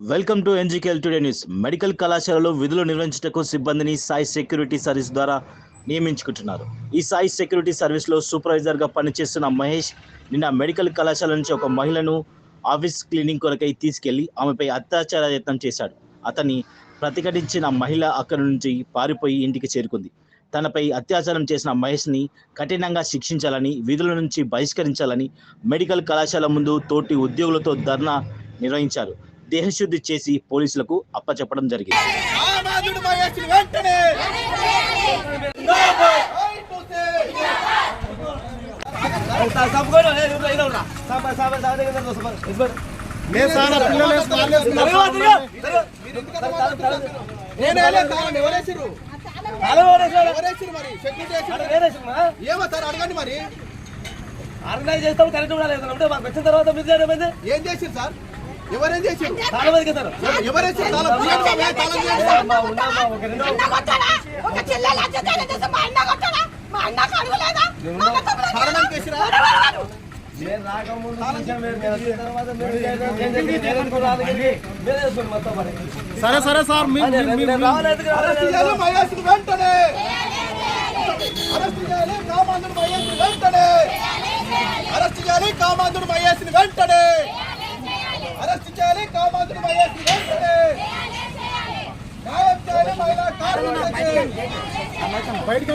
Welcome to NGKL today news medical కళాశాలలో విధులు నిర్వహించుటకు సిబ్బందిని సాయి సెక్యూరిటీ సర్వీస్ ద్వారా నియమించుకుంటున్నారు. ఈ సాయి సెక్యూరిటీ సర్వీస్లో సూపర్వైజర్గా పనిచేస్తున్న మహేష్ నిన్న మెడికల్ కళాశాల నుంచి ఒక మహిళను ఆఫీస్ క్లీనింగ్ కొరకై తీసుకెళ్ళి ఆమెపై అత్యాచార యత్నం చేశాడు. అతన్ని ప్రతిఘటించిన మహిళ అక్కడి నుంచి పారిపోయి ఇంటికి చేరుకుంది. తనపై అత్యాచారం చేసిన మహేష్ని కఠినంగా శిక్షించాలని విధుల నుంచి బహిష్కరించాలని మెడికల్ కళాశాల ముందు తోటి ఉద్యోగులతో ధర్నా నిర్వహించారు. దేహశుద్ధి చేసి పోలీసులకు అప్పచెప్పడం జరిగింది. ఏమో సార్ అడగండి మరి. ఆర్గనైజ్ చేస్తాం కరెక్ట్ అంటే మాకు వచ్చిన తర్వాత మీరు చేయడం ఏం చేసిర్రు సార్? ఎవరేం సార్. నేను రాకముందు. సరే సరే? అరెస్ట్ చేయాలి మహేష్ని వెంటనే. అరెస్ట్ చేయాలి కామాంధుడు మహేష్ని వెంటనే. అరెస్ట్ చేయాలి కామాంధుడు మహేష్ని వెంటనే. కామాంధుడు వెంటనే న్యాయం చేయాలి మహిళా కార్మికులకి. బయటికి